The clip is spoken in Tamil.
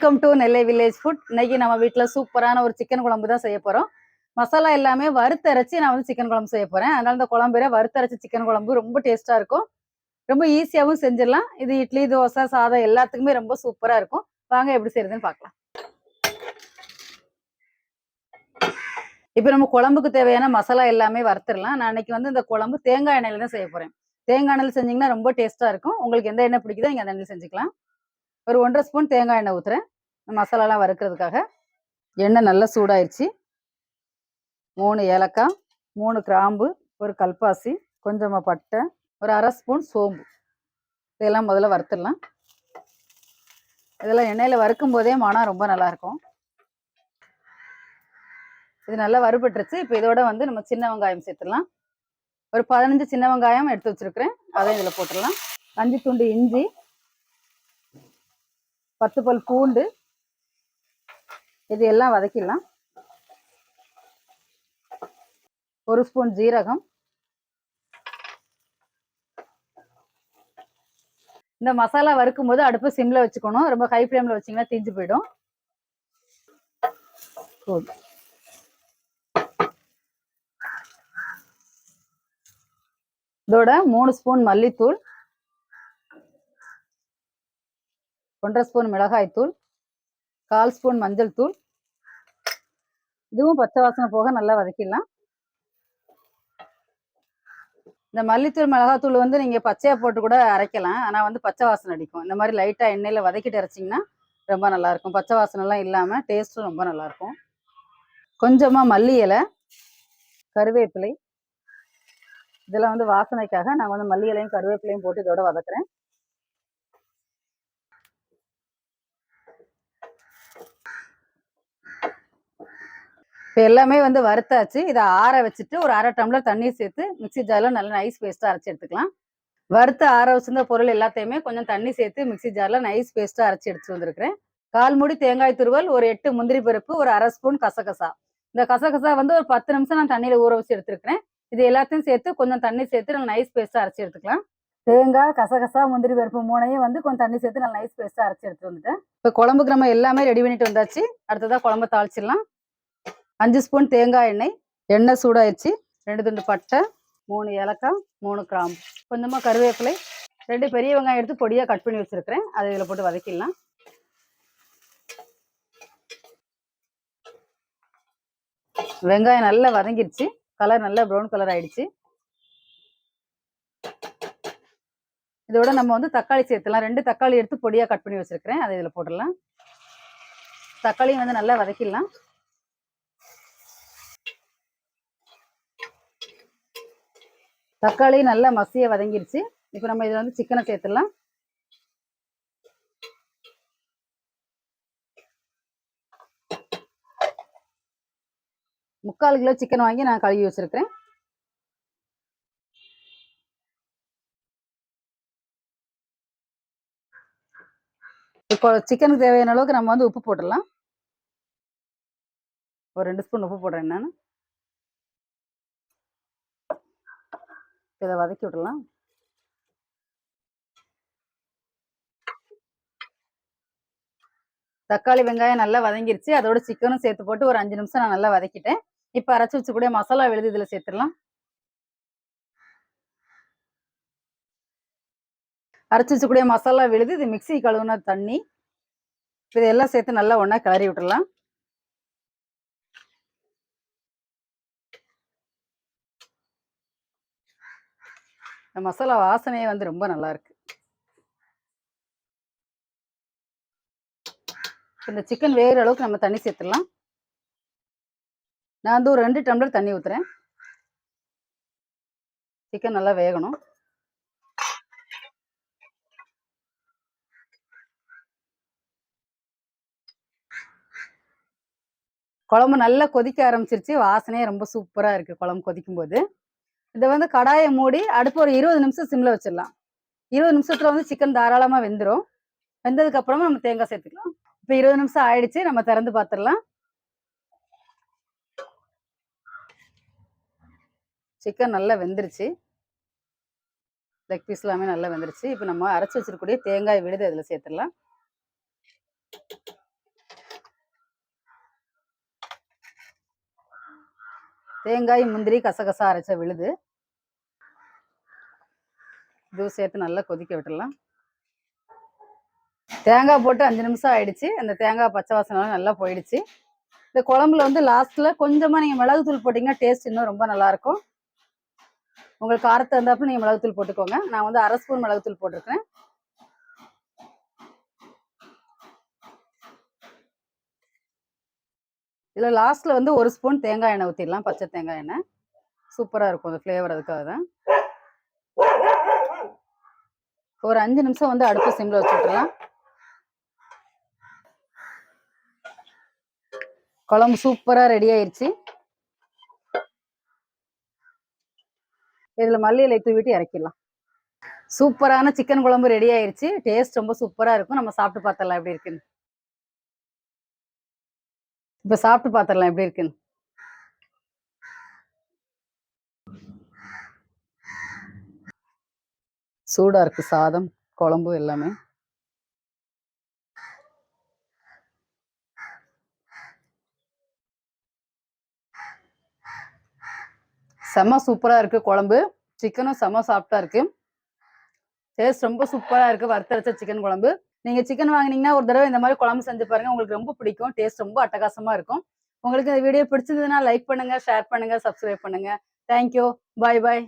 Welcome to Nellai village food இன்னைக்கு நம்ம வீட்டில் சூப்பரான ஒரு சிக்கன் குழம்பு தான் செய்ய போகிறோம் மசாலா எல்லாமே வறுத்தரைச்சி நான் வந்து சிக்கன் குழம்பு செய்ய போகிறேன் அதனால இந்த குழம்பு வறுத்தரைச்சி சிக்கன் குழம்பு ரொம்ப டேஸ்ட்டாக இருக்கும். ரொம்ப ஈஸியாகவும் செஞ்சிடலாம். இது இட்லி தோசை சாதம் எல்லாத்துக்குமே ரொம்ப சூப்பராக இருக்கும். வாங்க எப்படி செய்யறதுன்னு பார்க்கலாம். இப்போ நம்ம குழம்புக்கு தேவையான மசாலா எல்லாமே வறுத்துடலாம். நான் இன்னைக்கு வந்து இந்த குழம்பு தேங்காய் எண்ணெயில் தான் செய்ய போகிறேன் தேங்காய் எண்ணெயில் செஞ்சீங்கன்னா ரொம்ப டேஸ்ட்டாக இருக்கும். உங்களுக்கு எந்த எண்ணெய் பிடிக்குதோ நீங்கள் அந்த எண்ணெயில் செஞ்சுக்கலாம். ஒரு ஒன்றரை ஸ்பூன் தேங்காய் எண்ணெய் ஊற்றுறேன் மசாலாலாம் வறுக்கிறதுக்காக எண்ணெய் நல்லா சூடாயிருச்சு. மூணு ஏலக்காய் மூணு கிராம்பு ஒரு கல்பாசி கொஞ்சமாக பட்டை ஒரு அரை ஸ்பூன் சோம்பு. இதெல்லாம் முதல்ல வறுத்துடலாம். இதெல்லாம் எண்ணெயில் வறுக்கும் போதே மனம் ரொம்ப நல்லாயிருக்கும். இது நல்லா வறுபட்டுருச்சு. இப்போ இதோட வந்து நம்ம சின்ன வெங்காயம் சேர்த்துடலாம். ஒரு பதினஞ்சு சின்ன வெங்காயம் எடுத்து வச்சுருக்கிறேன். அதையும் இதில் போட்டுடலாம். அஞ்சு துண்டு இஞ்சி பத்து பல் பூண்டு இது எல்லாம் வதக்கிடலாம். ஒரு ஸ்பூன் ஜீரகம். இந்த மசாலா வறுக்கும் போது அடுப்பு சிம்ல வச்சுக்கணும். ரொம்ப ஹை ஃப்ளேம்ல வச்சீங்கன்னா தீஞ்சு போயிடும். இதோட மூணு ஸ்பூன் மல்லித்தூள். ஒன்றரை ஸ்பூன் மிளகாய்த்தூள். கால் ஸ்பூன் மஞ்சள் தூள். இதுவும் பச்சை வாசனை போக நல்லா வதக்கிடலாம். இந்த மல்லித்தூள் மிளகாத்தூள் வந்து நீங்கள் பச்சையாக போட்டு கூட அரைக்கலாம். ஆனால் வந்து பச்சை வாசனை அடிக்கும். இந்த மாதிரி லைட்டாக எண்ணெயில் வதக்கிட்டு அரைச்சிங்கன்னா ரொம்ப நல்லாயிருக்கும் பச்சை வாசனைலாம் இல்லாமல் டேஸ்ட்டும் ரொம்ப நல்லா இருக்கும். மல்லி இலை கருவேப்பிலை. இதெல்லாம் வந்து வாசனைக்காக நான் வந்து மல்லி இலையும் கருவேப்பிலையும் போட்டு இதோட வதக்குறேன். இப்போ எல்லாமே வந்து வறுத்தாச்சு. இதை ஆற வச்சுட்டு ஒரு அரை டம்ளர் தண்ணி சேர்த்து மிக்ஸி ஜாரில் நல்லா நைஸ் பேஸ்ட்டாக அரைச்சி எடுத்துக்கலாம். வறுத்து ஆற வச்சிருந்த பொருள் எல்லாத்தையுமே கொஞ்சம் தண்ணி சேர்த்து மிக்ஸி ஜாரில் நைஸ் பேஸ்ட்டாக அரைச்சி எடுத்து வந்திருக்கிறேன். கால் மூடி தேங்காய் துருவல் ஒரு எட்டு முந்திரி பருப்பு ஒரு அரை ஸ்பூன் கசகசா. இந்த கசகசா வந்து ஒரு பத்து நிமிஷம் நான் தண்ணியில் ஊற வச்சு எடுத்துருக்கிறேன். இது எல்லாத்தையும் சேர்த்து கொஞ்சம் தண்ணி சேர்த்து நல்லா நைஸ் பேஸ்ட்டாக அரைச்சி எடுத்துக்கலாம். தேங்காய் கசகசா முந்திரி பருப்பு மூணையும் வந்து கொஞ்சம் தண்ணி சேர்த்து நல்லா நைஸ் பேஸ்ட்டாக அரைச்சி எடுத்துட்டு வந்துட்டேன். இப்போ குழம்புக்கு நம்ம எல்லாமே ரெடி பண்ணிட்டு வந்தாச்சு. அடுத்ததாக குழம்பு தாளிச்சிடலாம். அஞ்சு ஸ்பூன் தேங்காய் எண்ணெய் எண்ணெய் சூடாயிடுச்சு. ரெண்டு துண்டு பட்டை மூணு ஏலக்காய் மூணு கிராம்பு. கொஞ்சமாக கருவேப்பிலை ரெண்டு பெரிய வெங்காயம் எடுத்து பொடியாக கட் பண்ணி வச்சுருக்கிறேன். அதை இதில் போட்டு வதக்கிடலாம். வெங்காயம் நல்லா வதங்கிருச்சு கலர் நல்லா ப்ரௌன் கலர் ஆயிடுச்சு. இதோட நம்ம வந்து தக்காளி சேர்த்துலாம் ரெண்டு தக்காளி எடுத்து பொடியாக கட் பண்ணி வச்சுருக்கிறேன். அதை இதில் போட்டுடலாம். தக்காளியும் வந்து நல்லா வதக்கிடலாம். தக்காளி நல்லா மசிய வதங்கிருச்சு. இப்போ நம்ம இதில் வந்து சிக்கனை சேர்த்துடலாம். முக்கால் கிலோ சிக்கன் வாங்கி நான் கழுவி வச்சிருக்கிறேன். இப்போ சிக்கனுக்கு தேவையான அளவுக்கு நம்ம வந்து உப்பு போட்டுடலாம். ஒரு ரெண்டு ஸ்பூன் உப்பு போடுறேன் நான். இதை வதக்கி விடலாம். தக்காளி வெங்காயம் நல்லா வதங்கிருச்சு. அதோட சிக்கனும் சேர்த்து போட்டு ஒரு அஞ்சு நிமிஷம் நான் நல்லா வதக்கிட்டேன். இப்போ அரைச்சி வச்சுக்கூடிய மசாலா விழுது இதில் சேர்த்துடலாம். அரைச்சி வச்சுக்கூடிய மசாலா விழுது இது மிக்ஸி கழுவுன தண்ணி. இதெல்லாம் சேர்த்து நல்லா ஒன்றா கிளறி விட்டுடலாம். இந்த மசாலா வாசனையே வந்து ரொம்ப நல்லா இருக்கு இந்த சிக்கன் வேகிற அளவுக்கு நம்ம தண்ணி சேர்த்துடலாம் நான் வந்து ஒரு ரெண்டு டம்ளர் தண்ணி ஊத்துறேன். சிக்கன் நல்லா வேகணும். குழம்பு நல்லா கொதிக்க ஆரம்பிச்சிருச்சு. வாசனையே ரொம்ப சூப்பராக இருக்குது குழம்பு கொதிக்கும் போது இதை வந்து கடாயை மூடி அடுப்பு ஒரு இருபது நிமிஷம் சிம்ல வச்சிடலாம். இருபது நிமிஷத்துல வந்து சிக்கன் தாராளமா வெந்துடும் வெந்ததுக்கு அப்புறமா நம்ம தேங்காய் சேர்த்துக்கலாம். இப்போ இருபது நிமிஷம் ஆயிடுச்சு நம்ம திறந்து பார்த்துடலாம். சிக்கன் நல்லா வெந்துருச்சு. லெக் பீஸ் எல்லாமே நல்லா வெந்துருச்சு. இப்போ நம்ம அரைச்சி வச்சிருக்கக்கூடிய தேங்காய் விழுது அதில் சேர்த்துடலாம். தேங்காய் முந்திரி கசகசா அரைச்ச விழுது. இதுவும் சேர்த்து நல்லா கொதிக்க விட்டுடலாம். தேங்காய் போட்டு அஞ்சு நிமிஷம் ஆயிடுச்சு. அந்த தேங்காய் பச்சை வாசனை நல்லா போயிடுச்சு. இந்த குழம்புல வந்து லாஸ்ட்ல கொஞ்சமா நீங்க மிளகுத்தூள் போட்டீங்கன்னா டேஸ்ட் இன்னும் ரொம்ப நல்லா இருக்கும். உங்களுக்கு காரத்தை இருந்தாப்புல நீங்க மிளகுத்தூள் போட்டுக்கோங்க. நான் வந்து அரை ஸ்பூன் மிளகுத்தூள் போட்டிருக்கேன் இதுல லாஸ்ட்ல வந்து ஒரு ஸ்பூன் தேங்காய் எண்ணெய் ஊற்றிடலாம் பச்சை தேங்காய் எண்ணெய். சூப்பரா இருக்கும் அந்த ஃப்ளேவர் அதுக்காக தான். ஒரு அஞ்சு நிமிஷம் வந்து அடுப்பு சிம்மில் வச்சு குழம்பு சூப்பரா ரெடி ஆயிருச்சு. இதுல மல்லி இலை தூவிட்டு இறக்கிடலாம். சூப்பரான சிக்கன் குழம்பு ரெடி ஆயிருச்சு. டேஸ்ட் ரொம்ப சூப்பரா இருக்கும். நம்ம சாப்பிட்டு பார்த்தலாம் எப்படி இருக்குன்னு. இப்ப சாப்பிட்டு பார்த்தரலாம் எப்படி இருக்குன்னு? சூடா இருக்கு சாதம் குழம்பு எல்லாமே. செம்ம சூப்பரா இருக்கு குழம்பு. சிக்கனும் செம்ம சாஃப்டா இருக்கு. டேஸ்ட் ரொம்ப சூப்பரா இருக்கு வறுத்தரைச்ச சிக்கன் குழம்பு. நீங்க சிக்கன் வாங்குனீங்கன்னா ஒரு தடவை இந்த மாதிரி குழம்பு செஞ்சு பாருங்க. உங்களுக்கு ரொம்ப பிடிக்கும். டேஸ்ட் ரொம்ப அட்டகாசமா இருக்கும். உங்களுக்கு இந்த வீடியோ பிடிச்சதுன்னா லைக் பண்ணுங்க ஷேர் பண்ணுங்க சப்ஸ்கிரைப் பண்ணுங்க. தேங்க்யூ பாய் பாய்